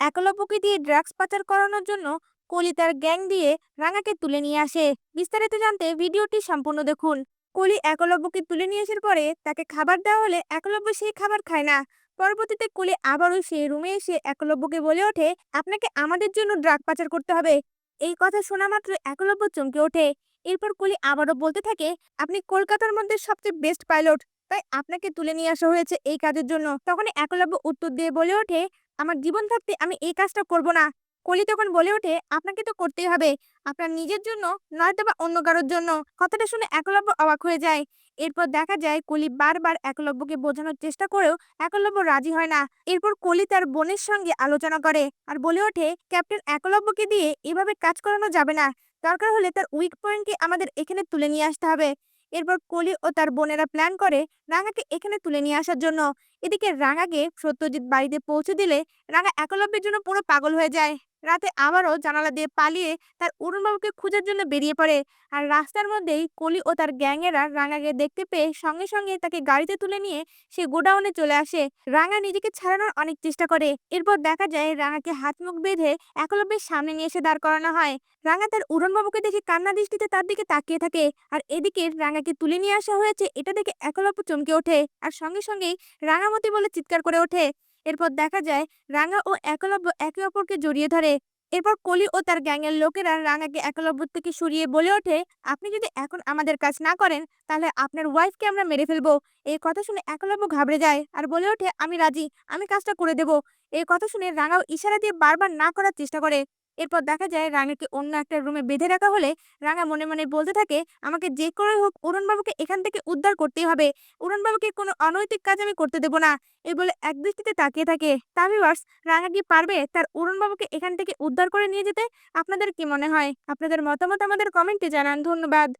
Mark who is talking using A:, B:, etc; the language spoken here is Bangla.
A: একলব্যকে দিয়ে ড্রাগস পাচার করানোর জন্য কলি তার গ্যাং দিয়ে রাঙাকে তুলে নিয়ে আসে। বিস্তারিত জানতে ভিডিওটি সম্পূর্ণ দেখুন। কলি একলব্যকে তুলে নিয়ে আসার পরে তাকে খাবার দেওয়া হলে একলব্য সেই খাবার খায় না। পরবর্তীতে কলি আবারও সেই রুমে এসে একলব্যকে বলে ওঠে, আপনাকে আমাদের জন্য ড্রাগ পাচার করতে হবে। এই কথা শোনা মাত্র একলব্য চমকে ওঠে। এরপর কলি আবারও বলতে থাকে, আপনি কলকাতার মধ্যে সবচেয়ে বেস্ট পাইলট তাই আপনাকে তুলে নিয়ে আসা হয়েছে এই কাজের জন্য। তখন একলব্য উত্তর দিয়ে বলে ওঠে, আমার জীবন থাকতে আমি এই কাজটা করব না। কলি তখন বলে ওঠে, আপনাকে তো করতেই হবে। আপনার নিজের জন্য, নয়তো বা অন্য কারোর জন্য। কথাটা শুনে একলব্য অবাক হয়ে যায়। এরপর দেখা যায়, কলি বারবার একলব্যকে বোঝানোর চেষ্টা করেও একলব্য রাজি হয় না। এরপর কলি তার বোনের সঙ্গে আলোচনা করে আর বলে ওঠে, ক্যাপ্টেন, একলব্যকে দিয়ে এভাবে কাজ করানো যাবে না। দরকার হলে তার উইক পয়েন্টকে আমাদের এখানে তুলে নিয়ে আসতে হবে। এরপর কলি ও তার বোনেরা প্ল্যান করে রাঙাকে এখানে তুলে নিয়ে আসার জন্য। এদিকে রাঙাকে সত্যজিৎ বাড়িতে পৌঁছে দিলে রাঙা একলব্যের জন্য পুরো পাগল হয়ে যায়। রাতে আবারও জানালা দিয়ে পালিয়ে তার অরুণবাবুকে খোঁজার জন্য বেরিয়ে পড়ে। আর রাস্তার মধ্যেই কলি ও তার গ্যাংয়েরা রাঙাকে দেখতে পেয়ে সঙ্গে সঙ্গে তাকে গাড়িতে তুলে নিয়ে সে গোডাউনে চলে আসে। রাঙা নিজেকে ছাড়ানোর অনেক চেষ্টা করে। এরপর দেখা যায় রাঙাকে হাত মুখ বেঁধে একলব্যের সামনে নিয়ে এসে দাঁড় করানো হয়। রাঙা তার উড়নবাবুকে দেখে কান্না দৃষ্টিতে তার দিকে তাকিয়ে থাকে। আর এদিকে রাঙাকে তুলে নিয়ে আসা হয়েছে এটা দেখে একলব্য চমকে ওঠে। আর সঙ্গে সঙ্গেই রাঙামতি বলে চিৎকার করে ওঠে। এরপর দেখা যায়, রাঙা ও একলব্য একে অপরকে জড়িয়ে ধরে। এরপর কলি ও তার গ্যাংয়ের লোকেরা রাঙাকে একলব্য থেকে সরিয়ে বলে ওঠে, আপনি যদি এখন আমাদের কাজ না করেন, তাহলে আপনার ওয়াইফকে আমরা মেরে ফেলব। এই কথা শুনে একলব্য ঘাবড়ে যায় আর বলে ওঠে, আমি রাজি, আমি কাজটা করে দেব। এই কথা শুনে রাঙাও ইশারা দিয়ে বারবার না করার চেষ্টা করে। এরপর দেখা যায় রাঙাকে অন্য একটা রুমে বেঁধে রাখা হলে রাঙা মনে মনে বলতে থাকে, আমাকে যে করে হোক অরুণবাবুকে এখান থেকে উদ্ধার করতেই হবে। অরুণবাবুকে কোনো অনৈতিক কাজ আমি করতে দেবো না। এই বলে এক দৃষ্টিতে তাকিয়ে থাকে তাবিওয়ার্স, রাঙা কি পারবে তার অরুণবাবুকে এখান থেকে উদ্ধার করে নিয়ে যেতে? আপনাদের কি মনে হয়? আপনাদের মতামত আমাদের কমেন্টে জানান। ধন্যবাদ।